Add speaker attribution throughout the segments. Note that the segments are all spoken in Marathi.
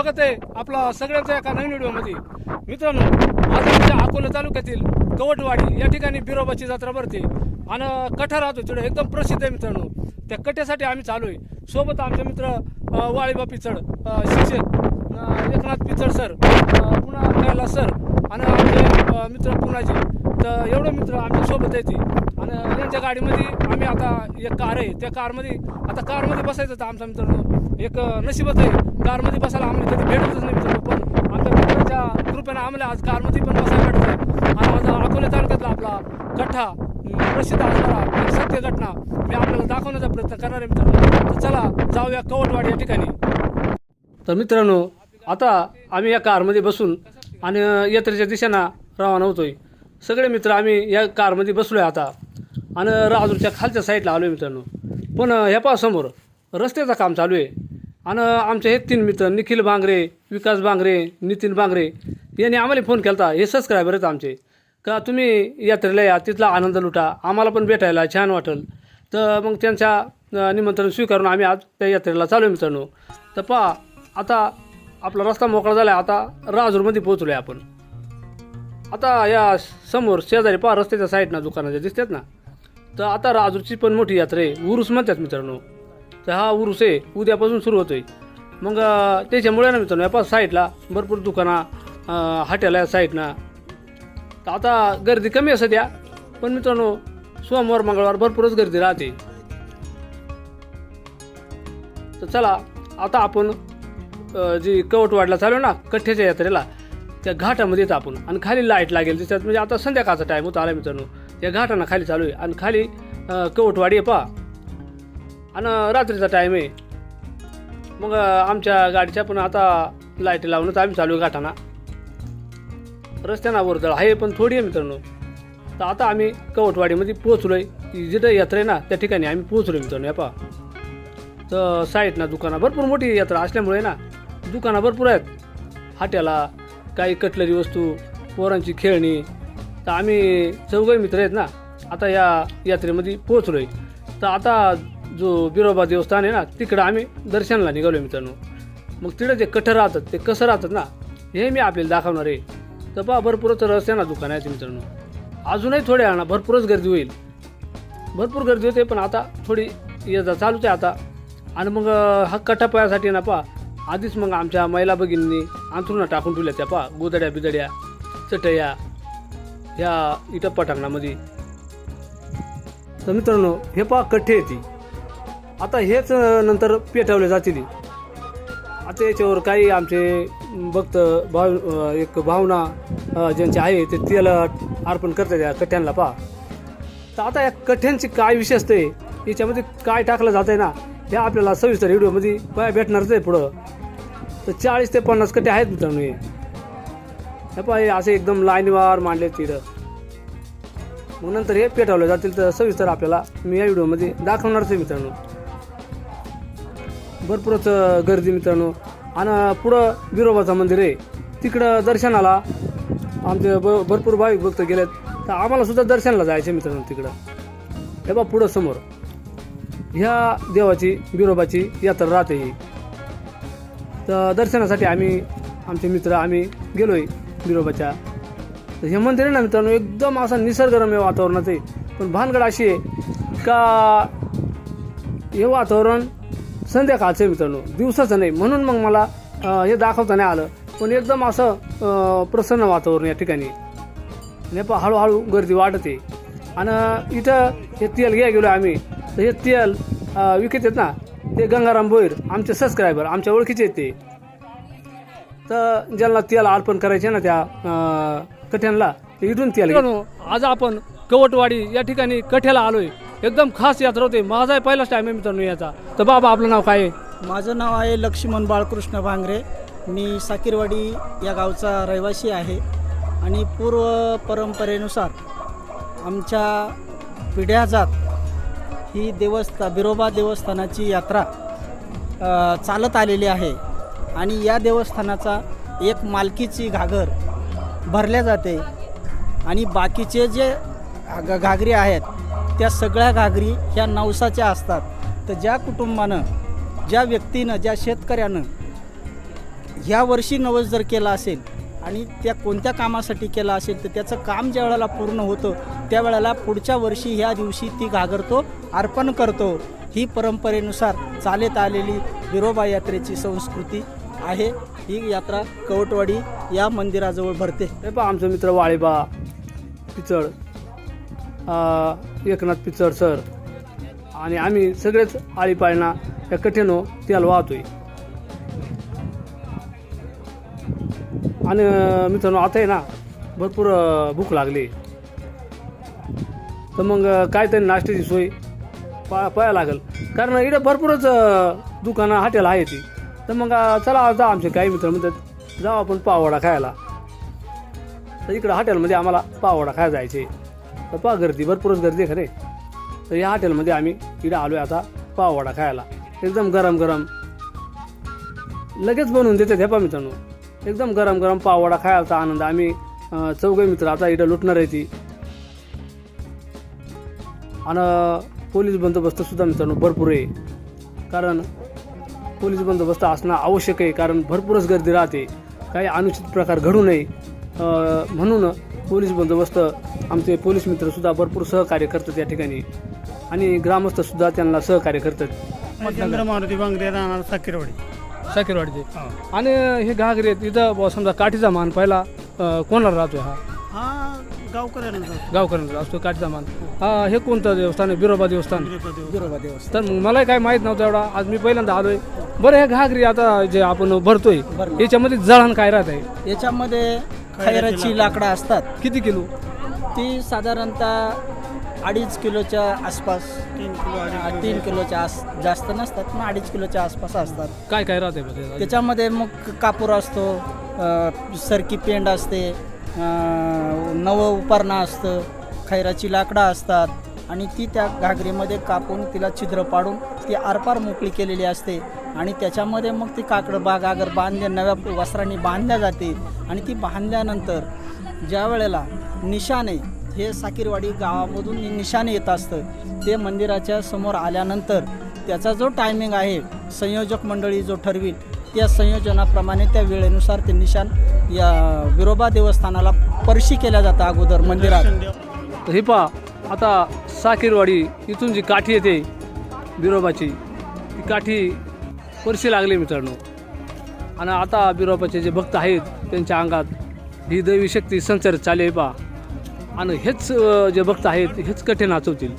Speaker 1: स्वागत आहे आपला सगळ्यांचा एका नवीन व्हिडिओमध्ये. मित्रांनो आज आमच्या अकोला तालुक्यातील कवटवाडी या ठिकाणी बिरोबाची जत्रा भरते. आणि कठा राहतो तिकडे एकदम प्रसिद्ध आहे मित्रांनो. त्या कट्यासाठी आम्ही चालू आहे सोबत आमचे मित्र वाळीबा पिचड शिक्षक एकनाथ पिचड सर पुन्हा कैलास सर आणि आमचे मित्र पुण्याचे तर एवढं मित्र आमच्यासोबत येते आणि यांच्या गाडीमध्ये आम्ही आता एक कार आहे. त्या कारमध्ये आता कारमध्ये बसायचं होतं आमचा मित्रांनो. एक नशिबच आहे. कारमध्ये बसायला आम्हाला कधी भेटतच नाही मित्रांनो पण आमच्या मित्रांच्या कृपेनं आम्हाला आज कारमध्ये पण बसायला भेटत आहे आणि माझा अकोला तालुक्यातला आपला कठ्ठा प्रसिद्ध असणारा सत्य घटना मी आपल्याला दाखवण्याचा प्रयत्न करणार आहे मित्रांनो. तर चला जाऊया कवटवाड या ठिकाणी. तर मित्रांनो आता आम्ही या कारमध्ये बसून आणि यात्रेच्या दिशेनं रवाना होतोय. सगळे मित्र आम्ही या कारमध्ये बसलो आहे आता. आणि राजूरच्या खालच्या साईडला आलो आहे मित्रांनो. पण ह्या पहा समोर रस्त्याचं काम चालू आहे. आणि आमचे हे तीन मित्र निखिल बांगरे विकास बांगरे नितीन बांगरे यांनी आम्हाला फोन केला हे सबस्क्रायबर आहेत आमचे. का तुम्ही यात्रेला या तिथला आनंद लुटा. आम्हाला पण भेटायला छान वाटेल. तर मग त्यांच्या निमंत्रण स्वीकारून आम्ही आज त्या यात्रेला चालू आहे मित्रांनो. तर पहा आता आपला रस्ता मोकळा झाला आता राजूरमध्ये पोहोचलो आहे आपण. आता या समोर शेजारी पहा रस्त्याच्या साईडनं दुकानाच्या दिसतात ना? तर आता राजूरची पण मोठी यात्रा आहे. उरूस म्हणतात मित्रांनो. तर हा उरूस आहे. उद्यापासून सुरू होतोय. मग त्याच्यामुळे ना मित्रांनो या पहा साईडला भरपूर दुकाना हॉटेल आहे साईडनं तर आता गर्दी कमी आहे सध्या पण मित्रांनो सोमवार मंगळवार भरपूरच गर्दी राहते. तर चला आता आपण जी कवटवाडला चालू आहे ना कठ्ठ्याच्या यात्रेला त्या घाटामध्ये येतो आपण. आणि खाली लाइट लागेल त्याच्यात. म्हणजे आता संध्याकाळचा टाईम होता आला मित्रांनो. त्या घाटांना खाली चालू आहे. आणि खाली कवटवाडी आहे पा आणि रात्रीचा टाईम आहे. मग आमच्या गाडीच्या पण आता लाइट लावूनच आम्ही चालू आहे घाटाना रस्त्याना वर्दळ आहे पण थोडी आहे मित्रांनो. तर आता आम्ही कवटवाडीमध्ये पोहोचलो आहे जिथं यात्रा आहे ना त्या ठिकाणी आम्ही पोहोचलो मित्रांनो या पहा. तर साईडना दुकानं भरपूर मोठी यात्रा असल्यामुळे ना दुकानं भरपूर आहेत. हाट्याला काही कटलरी वस्तू पोरांची खेळणी. तर आम्ही चौघे मित्र आहेत ना आता या यात्रेमध्ये पोहोचलो आहे तर आता जो बिरोबा देवस्थान आहे ना तिकडं आम्ही दर्शनाला निघालो मित्रांनो. मग तिकडं जे कठं राहतात ते कसं राहतात ना हे मी आपल्याला दाखवणार आहे. तर पहा भरपूरच रस्ते ना आहे मित्रांनो. अजूनही थोडे ना भरपूरच गर्दी होईल. भरपूर गर्दी होते पण आता थोडी ये जा चालूच आहे आता. आणि मग अं, हा कटापायासाठी ना पा आधीच मग आमच्या महिला भगिनींनी अंथरुणा टाकून ठेवल्या त्या पा गोदड्या बिदड्या चटया ह्या इटप्पा टाकण्यामध्ये तर मित्रांनो हे पा कठे येते आता हेच नंतर पेटवले जातील. आता याच्यावर काही आमचे भक्त भाव एक भावना ज्यांचे आहे ते तेल अर्पण करतात या कठ्यांना पहा. तर आता या कठ्यांची काय विशेषता आहे याच्यामध्ये काय टाकलं जात आहे ना हे आपल्याला सविस्तर व्हिडिओमध्ये पाय भेटणारच आहे पुढं. तर चाळीस ते पन्नास कट्टे आहेत मित्रांनो हे. हे पहा असे एकदम लाईनवार मांडले तिथं. मग नंतर हे पेटवले जातील तर सविस्तर आपल्याला मी या व्हिडिओमध्ये दाखवणारच आहे मित्रांनो. भरपूरच गर्दी मित्रांनो. आणि पुढं विरोबाचं मंदिर आहे. तिकडं दर्शनाला आमचे ब भरपूर भाविक भक्त गेलेत. तर आम्हाला सुद्धा दर्शनाला जायचं मित्रांनो तिकडं. हे बा पुढं समोर. ह्या देवाची बिरोबाची यात्रा राहते ही. तर दर्शनासाठी आम्ही आमचे मित्र आम्ही गेलो आहे बिरोबाच्या तर हे मंदिर आहे ना मित्रांनो एकदम असं निसर्गरम्य वातावरणात आहे. पण भानगड अशी आहे का हे वातावरण संध्याकाळचं मित्रांनो. दिवसाचं नाही. म्हणून मग मला हे दाखवता नाही आलं. पण एकदम असं प्रसन्न वातावरण या ठिकाणी. नेपा हळूहळू गर्दी वाढते. आणि इथं हे तेल घ्या गेलो आम्ही. तर हे तेल विकत आहेत ना ते गंगाराम भोईर आमचे सबस्क्रायबर आमच्या ओळखीचे आहेत ते. तर ज्यांना तेल अर्पण करायचे ना त्या अं, कठ्यांना ते इथून तेल आज आपण कवटवाडी या ठिकाणी कठ्याला आलोय. एकदम खास यात्रा होते. माझाही पहिलाच टाईम आहे मित्रांनो याचा. तर बाबा आपलं नाव काय आहे?
Speaker 2: माझं नाव आहे लक्ष्मण बाळकृष्ण भांगरे. मी साकीरवाडी या गावचा रहिवासी आहे. आणि पूर्व परंपरेनुसार आमच्या पिढ्या जात ही देवस्था बिरोबा देवस्थानाची यात्रा चालत आलेली आहे. आणि या देवस्थानाचा एक मालकीची घागर भरल्या जाते. आणि बाकीचे जे घा- घागरी आहेत त्या सगळ्या घागरी ह्या नवसाच्या असतात. तर ज्या कुटुंबानं ज्या व्यक्तीनं ज्या शेतकऱ्यानं ह्या वर्षी नवस जर केला असेल आणि त्या कोणत्या कामासाठी केला असेल तर त्याचं काम ज्या वेळेला पूर्ण होतं त्यावेळेला पुढच्या वर्षी ह्या दिवशी ती घागरतो अर्पण करतो. ही परंपरेनुसार चालत आलेली विरोबा यात्रेची संस्कृती आहे. ही यात्रा कवटवाडी या मंदिराजवळ भरते.
Speaker 1: हे पहा आमचे मित्र वाळेबा पिचड. एकनाथ पिचड सर. आणि आम्ही सगळेच आळीपाळीना या कठीण त्याला वाहतोय. आणि मित्रांनो आता आहे ना भरपूर भूक लागली. तर मग काय तरी नाश्त्याची सोय पा पाया लागेल. कारण इकडे भरपूरच दुकानं हॉटेल आहे ती तर मग चला आता आमचे काही मित्र म्हणतात जाऊ आपण पावडा खायला. तर इकडं हॉटेलमध्ये आम्हाला पावडा खायला जायचे तर पहा गर्दी भरपूरच गर्दी आहे खरे तर या हॉटेलमध्ये आम्ही इकडे आलो आहे आता पाववाडा खायला. एकदम गरम गरम. लगेच बनवून देते हे मित्रांनो. एकदम गरम गरम पाववाडा खायचा आनंद. आम्ही चौघे मित्र आता इकडं लुटणार आहे ती. आणि पोलीस बंदोबस्त सुद्धा मित्रांनो भरपूर आहे. कारण पोलीस बंदोबस्त असणं आवश्यक आहे. कारण भरपूरच गर्दी राहते. काही अनुचित प्रकार घडू नये. म्हणून पोलीस बंदोबस्त आमचे पोलीस मित्रसुद्धा भरपूर सहकार्य करतात या ठिकाणी. आणि ग्रामस्थसुद्धा त्यांना सहकार्य करतात.
Speaker 3: चंद्र मारुती बांगरे राहणार साकीरवाडी.
Speaker 1: शाकीरवाडीचे आणि हे घागरे इथं बुवा समजा काठीचा मान पहिला कोणाला राहतोय हा?
Speaker 3: हा गावकऱ्यांचा
Speaker 1: गावकऱ्यांचा असतो काठीचा मान. हा हे कोणतं देवस्थान आहे? बिरोबा देवस्थान.
Speaker 2: बिरोबा देवस्थान.
Speaker 1: तर मलाही काही माहीत नव्हतं एवढा आज मी पहिल्यांदा आलोय. बरं हे घागरी आता जे आपण भरतोय. याच्यामध्ये जळण काय राहत आहे
Speaker 2: याच्यामध्ये खैराची लाकडं असतात.
Speaker 1: किती किलो?
Speaker 2: ती साधारणतः अडीच किलोच्या आसपास.
Speaker 3: तीन किलो
Speaker 2: तीन किलोच्या आस जास्त नसतात पण अडीच किलोच्या आसपास असतात.
Speaker 1: काय काय राहते?
Speaker 2: त्याच्यामध्ये मग कापूर असतो सरकी पेंड असते नवं उपरणं असतं खैराची लाकडं असतात. आणि ती त्या घागरीमध्ये कापून तिला छिद्र पाडून ती आरपार मोकळी केलेली असते. आणि त्याच्यामध्ये मग ती काकडं बाग अगर बांधल्या नव्या वस्त्रांनी बांधल्या जाते. आणि ती बांधल्यानंतर ज्या वेळेला निशाणे हे साकीरवाडी गावामधून निशाणे येत असतं ते मंदिराच्या समोर आल्यानंतर त्याचा जो टायमिंग आहे संयोजक मंडळी जो ठरवी त्या संयोजनाप्रमाणे त्या वेळेनुसार ते निशाण या विरोबा देवस्थानाला परशी केल्या जातं अगोदर मंदिरात.
Speaker 1: तर हे पहा आता साकीरवाडी इथून जी काठी येते बिरोबाची ती काठी परशी लागले मित्रांनो. आणि आता बिरोबाचे जे भक्त आहेत त्यांच्या अंगात ही दैवी शक्ती संचार चालू आहे पहा. आणि हेच जे भक्त आहेत हेच कठे नाचवतील.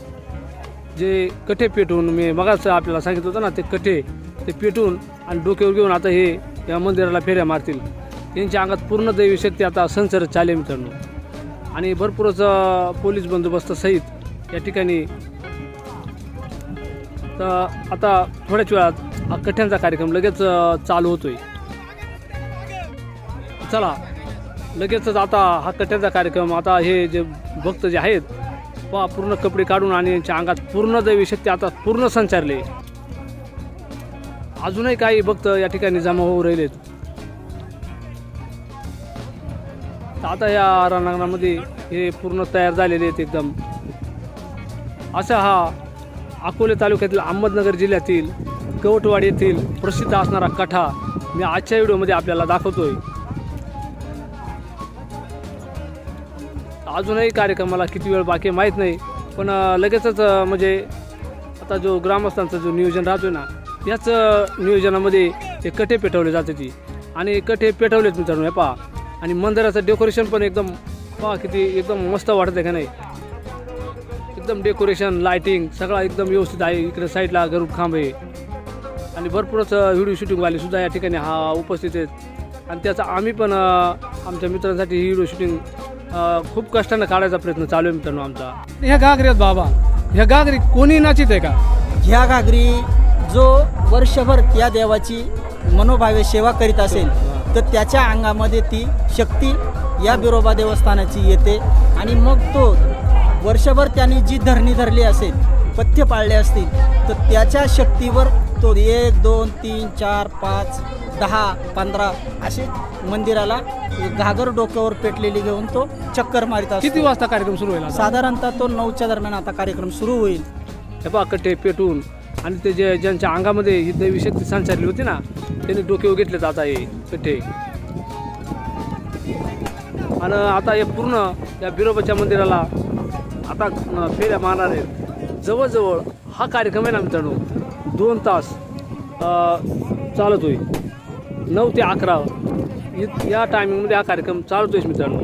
Speaker 1: जे कठे पेटून मी मगाच आपल्याला सांगितलं होतं ना ते कठे ते पेटून आणि डोक्यावर घेऊन आता हे या मंदिराला फेऱ्या मारतील. यांच्या अंगात पूर्ण दैवी शक्ती आता संचार चालू आहे मित्रांनो. आणि भरपूरच पोलीस बंदोबस्त सहित या ठिकाणी तर आता थोड्याच वेळात हा कठ्यांचा कार्यक्रम लगेच चालू होतोय. चला लगेचच आता हा कट्ट्याचा कार्यक्रम आता हे जे भक्त जे आहेत पहा पूर्ण कपडे काढून आणि यांच्या अंगात पूर्ण दैवी शक्ती आता पूर्ण संचारले. अजूनही काही भक्त या ठिकाणी जमा होऊ राहिलेत. आता या रणांगणामध्ये हे पूर्ण तयार झालेले आहेत एकदम. असा हा अकोले तालुक्यातील अहमदनगर जिल्ह्यातील कवटवाडी येथील प्रसिद्ध असणारा कठा मी आजच्या व्हिडिओमध्ये आपल्याला दाखवतोय. अजूनही कार्यक्रमाला किती वेळ बाकी माहीत नाही पण लगेचच म्हणजे आता जो ग्रामस्थांचं जो नियोजन राहतो ना याच नियोजनामध्ये ते कठे पेटवले जाते ती. आणि कठे पेटवलेत मित्रांनो हे पहा. आणि मंदिराचं डेकोरेशन पण एकदम पहा किती एकदम मस्त वाटत आहे का नाही. एकदम डेकोरेशन लायटिंग सगळा एकदम व्यवस्थित आहे इकडे साईडला गरुड खांब आहे. आणि भरपूरच व्हिडिओ शूटिंगवाले सुद्धा या ठिकाणी हा उपस्थित आहेत. आणि त्याचा आम्ही पण आमच्या मित्रांसाठी ही व्हिडिओ शूटिंग खूप कष्टानं काढायचा प्रयत्न चालू आहे मित्रांनो आमचा. ह्या घागऱ्यात बाबा. ह्या गागरी कोणी नाचित आहे का?
Speaker 2: ह्या घागरी जो वर्षभर त्या देवाची मनोभावे सेवा करीत असेल तर त्याच्या अंगामध्ये ती शक्ती या बिरोबा देवस्थानाची येते. आणि मग तो वर्षभर त्यांनी जी धरणी धरली असेल पथ्य पाळले असतील तर त्याच्या शक्तीवर तो एक दोन तीन चार पाच दहा पंधरा असे मंदिराला घागर डोक्यावर पेटलेली घेऊन तो चक्कर मारित
Speaker 1: किती वाजता कार्यक्रम सुरू होईल आता?
Speaker 2: साधारणतः तो नऊच्या दरम्यान आता कार्यक्रम सुरू होईल.
Speaker 1: हे पहा कट्टे पेटून आणि ते जे ज्यांच्या अंगामध्ये ही दैवी शक्ती संचारली होती ना त्यांनी डोक्यावर घेतले जात आहे कट्टे. आणि आता हे पूर्ण या बिरोबाच्या मंदिराला आता अं, फेऱ्या मारणार आहेत. जवळजवळ हा कार्यक्रम आहे ना मित्रांनो दोन तास चालत होईल नऊ ते अकरा इ- या टायमिंगमध्ये हा कार्यक्रम चालतोय मित्रांनो.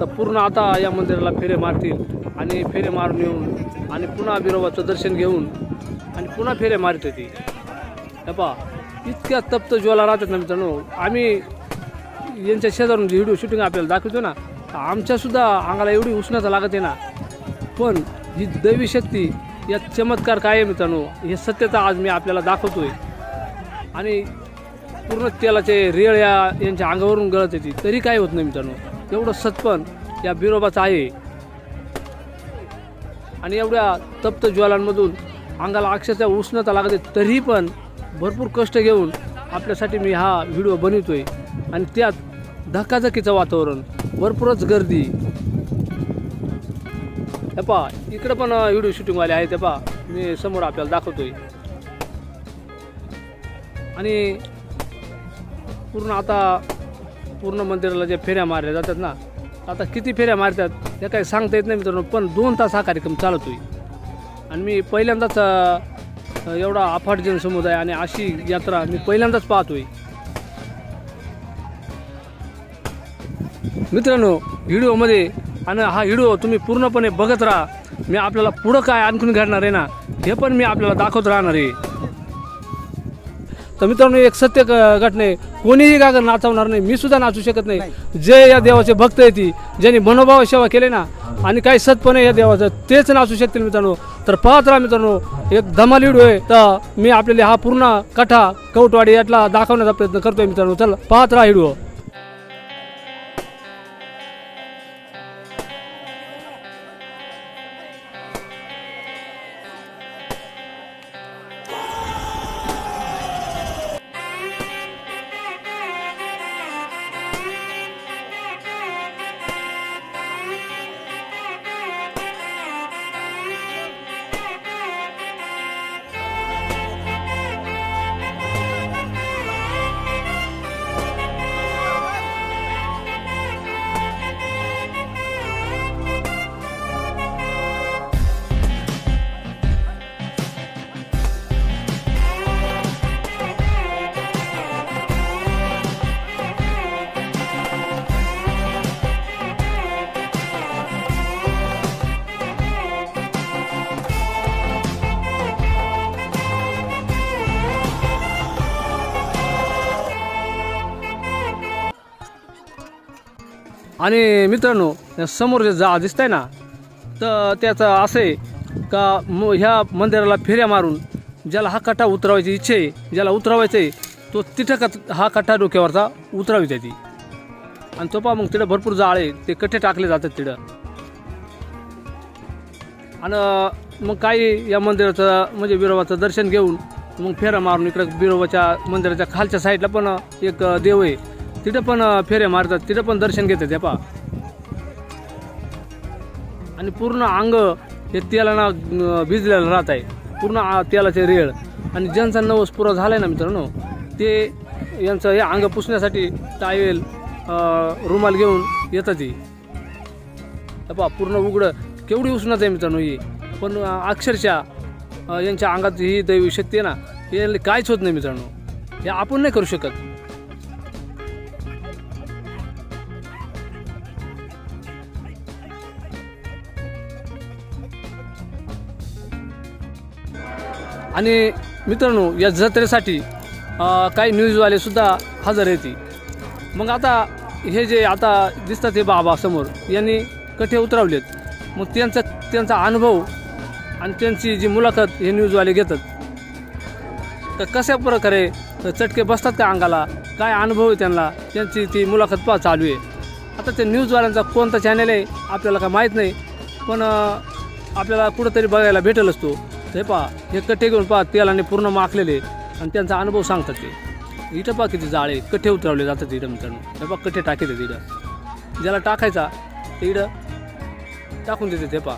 Speaker 1: तर पूर्ण आता या मंदिराला फेरे मारतील आणि फेरे मारून येऊन आणि पुन्हा बिरोबाचं दर्शन घेऊन आणि पुन्हा फेरे मारत होती हे इतक्या तप्त ज्वाला राहतात ना मित्रांनो. आम्ही यांच्या शेजारून व्हिडिओ शूटिंग आपल्याला दाखवतो ना आमच्यासुद्धा अंगाला एवढी उष्णता लागत आहे ना. पण ही दैवी शक्ती या चमत्कार काय आहे मित्रांनो? हे सत्यता आज मी आपल्याला दाखवतोय. आणि पूर्ण तेलाचे रेळ या यांच्या अंगावरून गळत येते. तरी काय होत नाही मित्रांनो. एवढं सत्पन या बिरोबाचं आहे. आणि एवढ्या तप्त ज्वालांमधून अंगाला अक्षरशः उष्णता लागते तरी पण भरपूर कष्ट घेऊन आपल्यासाठी मी हा व्हिडिओ बनवतोय. आणि त्यात धकाधकीचं वातावरण भरपूरच गर्दी हे पहा इकडं पण व्हिडिओ शूटिंगवाले आहेत ते पहा मी समोर आपल्याला दाखवतोय. आणि पूर्ण आता पूर्ण मंदिराला जे फेऱ्या मारल्या जातात ना आता किती फेऱ्या मारतात हे काही सांगता येत नाही मित्रांनो पण दोन तास हा कार्यक्रम चालतोय. आणि मी पहिल्यांदाच एवढा अफाट जनसमुदाय आणि अशी यात्रा मी पहिल्यांदाच पाहतोय. मित्रांनो व्हिडिओमध्ये आणि हा व्हिडिओ तुम्ही पूर्णपणे बघत राहा. मी आपल्याला पुढं काय आणखून घडणार आहे ना हे पण मी आपल्याला दाखवत राहणार आहे. तर मित्रांनो एक सत्य क- घटना आहे. कोणीही गागर नाचवणार नाही. मी सुद्धा नाचू शकत नाही. जे या देवाचे भक्त येते ज्यांनी मनोभाव सेवा केले ना आणि काही सतपणे या देवाचं तेच नाचू शकतील मित्रांनो. तर पाहत राहा मित्रांनो एक धमाल व्हिडिओ आहे. तर मी आपल्याला हा पूर्ण कथा कवटवाडी यातला दाखवण्याचा प्रयत्न करतोय मित्रांनो. चल पाहत राहा व्हिडिओ आणि मित्रांनो समोर जे जा दिसत आहे ना तर त्याचं असं आहे का म ह्या मंदिराला फेऱ्या मारून ज्याला हा कट्टा उतरवायची इच्छा आहे ज्याला उतरवायचं आहे तो तिथं का हा कट्टा डोक्यावरचा उतरावी त्याची. आणि तो पहा मग तिथं भरपूर जाळ आहे ते कट्टे टाकले जातात तिथं. आणि मग काही या मंदिराचं म्हणजे बिरोबाचं दर्शन घेऊन मग फेऱ्या मारून इकडं बिरोबाच्या मंदिराच्या खालच्या साईडला पण एक देव आहे. तिथं पण फेऱ्या मारतात. तिथं पण दर्शन घेतात हे पा आणि पूर्ण अंग हे तेलाना भिजलेलं राहत आहे. पूर्ण तेलाचे रेळ. आणि ज्यांचा नवस पुरा झाला आहे ना मित्रांनो ते यांचं हे अंग पुसण्यासाठी टावेल रुमाल घेऊन येतात ती हे पहा पूर्ण उघडं. केवढी उष्णता आहे मित्रांनो ही. पण अक्षरशः यांच्या अंगात ही दैवी शक्ती आहे ना हे काहीच होत नाही मित्रांनो. हे आपण नाही करू शकत. आणि मित्रांनो या जत्रेसाठी काही न्यूजवालेसुद्धा हजर येते मग आता हे जे आता दिसतात हे बाबा समोर यांनी कठे उतरवलेत. मग त्यांचा त्यांचा अनुभव आणि त्यांची जी मुलाखत हे न्यूजवाले घेतात. तर कशा प्रकारे चटके बसतात का अंगाला? काय अनुभव आहे त्यांना? त्यांची ती मुलाखत पहा चालू आहे. आता ते न्यूजवाल्यांचा कोणता चॅनल आहे आपल्याला काय माहीत नाही. पण आपल्याला कुठंतरी बघायला भेटेल असतो ते पहा हे कट्टे घेऊन पहा तेलाने पूर्ण माखलेले आणि त्यांचा अनुभव सांगतात ते. इथं पहा किती जाळे कठे उतरवले जातात इथं मित्रांनो. हे पहा कठे टाकीत इथं. ज्याला टाकायचा ते इडं टाकून देते ते पहा.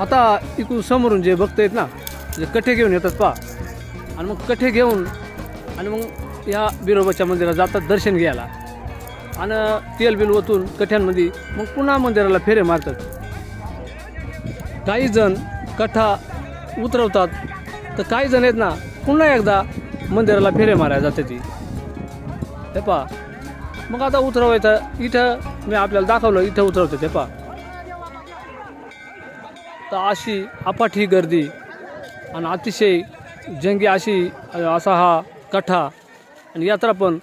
Speaker 1: आता इकडून समोरून जे भक्त आहेत ना जे कठे घेऊन येतात पा आणि मग कठे घेऊन आणि मग या बिरोबाच्या मंदिरात जातात दर्शन घ्यायला. आणि तेल बिल ओतून कठ्यांमध्ये मग पुन्हा मंदिराला फेरे मारतात. काही जण कठा उतरवतात. तर काही जण आहेत ना पुन्हा एकदा मंदिराला फेरे मारायला जाते ती हे पा मग आता उतरवायचं इथं मी आपल्याला दाखवलं इथं उतरवते ते पा तर अशी अपाठी ही गर्दी आणि अतिशय जंगी अशी असा हा कठा. आणि यात्रा पण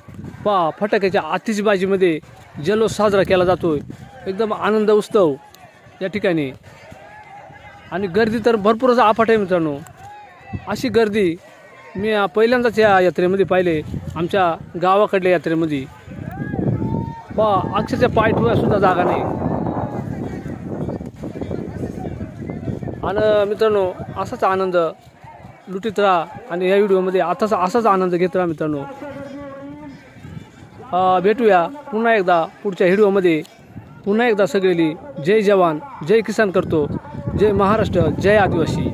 Speaker 1: पा फटाक्याच्या आतिषबाजीमध्ये जल्लोष साजरा केला जातो एकदम आनंद उत्सव या ठिकाणी. आणि गर्दी तर भरपूरच अफाट आहे मित्रांनो. अशी गर्दी मी पहिल्यांदाच या यात्रेमध्ये पाहिले आमच्या गावाकडल्या यात्रेमध्ये. पा अक्षरशः पाय सुद्धा जागा नाही. आणि मित्रांनो असाच आनंद लुटीत राहा आणि या व्हिडिओमध्ये आताच असाच आनंद घेत राहा मित्रांनो. भेटूया पुन्हा एकदा पुढच्या व्हिडिओमध्ये. पुन्हा एकदा सगळेली जय जवान जय किसान करतो जय महाराष्ट्र जय आदिवासी.